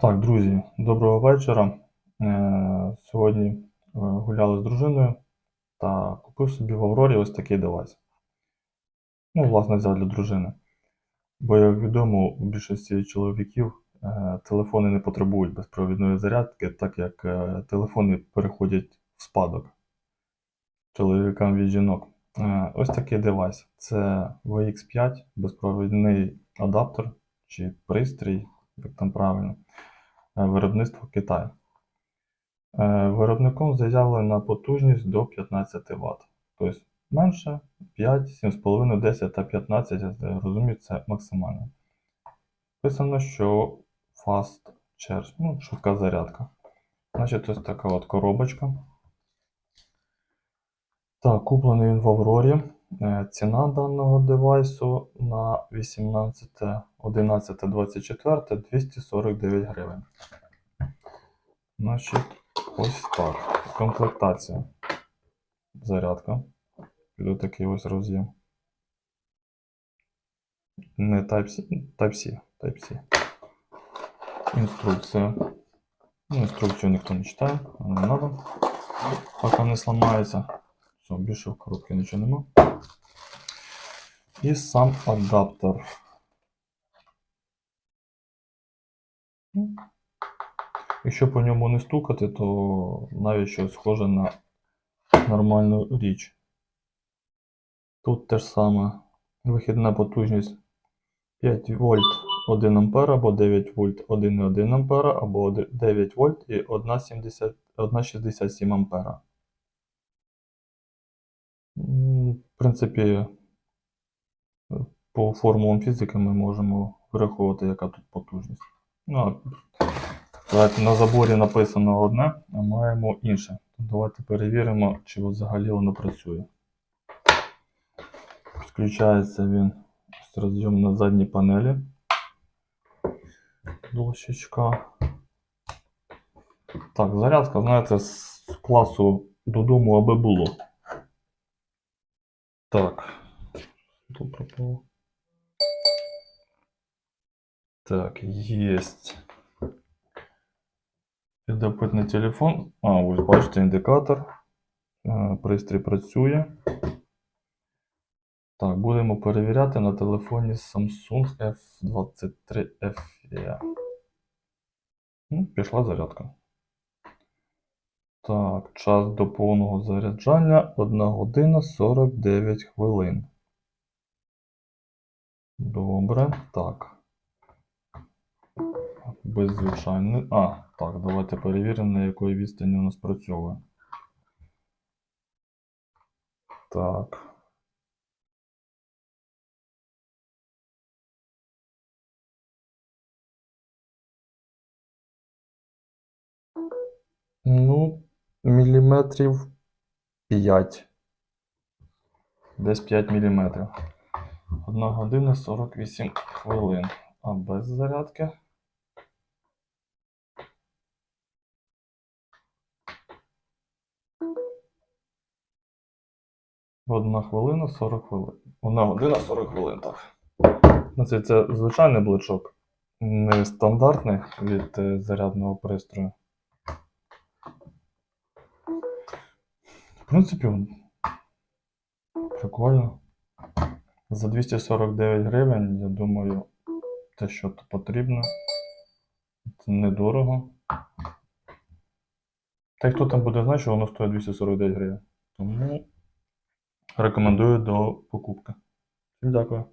Так, друзі, доброго вечора. Е, Сьогодні е, гуляли з дружиною та купив собі в Аврорі ось такий девайс. Ну, власне, взяв для дружини. Бо, як відомо, у більшості чоловіків е, телефони не потребують безпровідної зарядки, так як телефони переходять в спадок чоловікам від жінок. Ось такий девайс. Це VX5, безпровідний адаптер чи пристрій, як там правильно, е, виробництво Китаю. Е, Виробником заявлена потужність до 15 Вт. Тобто менше 5, 7,5, 10 та 15, я розумію, це максимально. Писано, що Fast Charge, ну, швидка зарядка. Значить, ось така от коробочка. Так, куплений він в Аврорі. Е, Ціна даного девайсу на 18, 11, 24 249 гривень. Значить, ось так. Комплектація. Зарядка. Піду такий ось роз'єм. Не Type-C, Type-C. Type-C. Інструкція. Ну, інструкцію ніхто не читає, а не треба. Поки не сламається. Все, більше в коробці нічого нема. І сам адаптер. Якщо по ньому не стукати, то навіть щось схоже на нормальну річ. Тут те ж саме вихідна потужність 5 вольт 1 ампер або 9 вольт 1,1 ампера або 9 вольт і 1,67 ампера. М, В принципі, по формулам фізики ми можемо враховувати, яка тут потужність. Ну, давайте на заборі написано одне, а маємо інше. Давайте перевіримо, чи взагалі воно працює. Підключається він з розйом на задній панелі. Дощечка. Так, зарядка, знаєте, з класу додому, аби було. Так. Тут пропало. Так, есть. Підопитний телефон. А, ось бачите індикатор. Е, Пристрій працює. Так, будемо перевіряти на телефоні Samsung F23 FE. Ну, пішла зарядка. Так, час до повного заряджання 1 година 49 хвилин. Добре, так. Без звичайної. А, так, давайте перевіримо, на якої відстані у нас працює. Так. Ну, міліметрів 5. Десь 5 міліметрів. 1 година 48 хвилин. А без зарядки? Одна хвилина 40 хвилин. Одна година 40 хвилин, так. Це, це звичайний блочок, не стандартний від е, зарядного пристрою. В принципі, прикольно. За 249 гривень, я думаю, те, що потрібно. Це недорого. Та й хто там буде знати, що воно стоїть 249 гривень. Тому рекомендую до покупки. Всім дякую.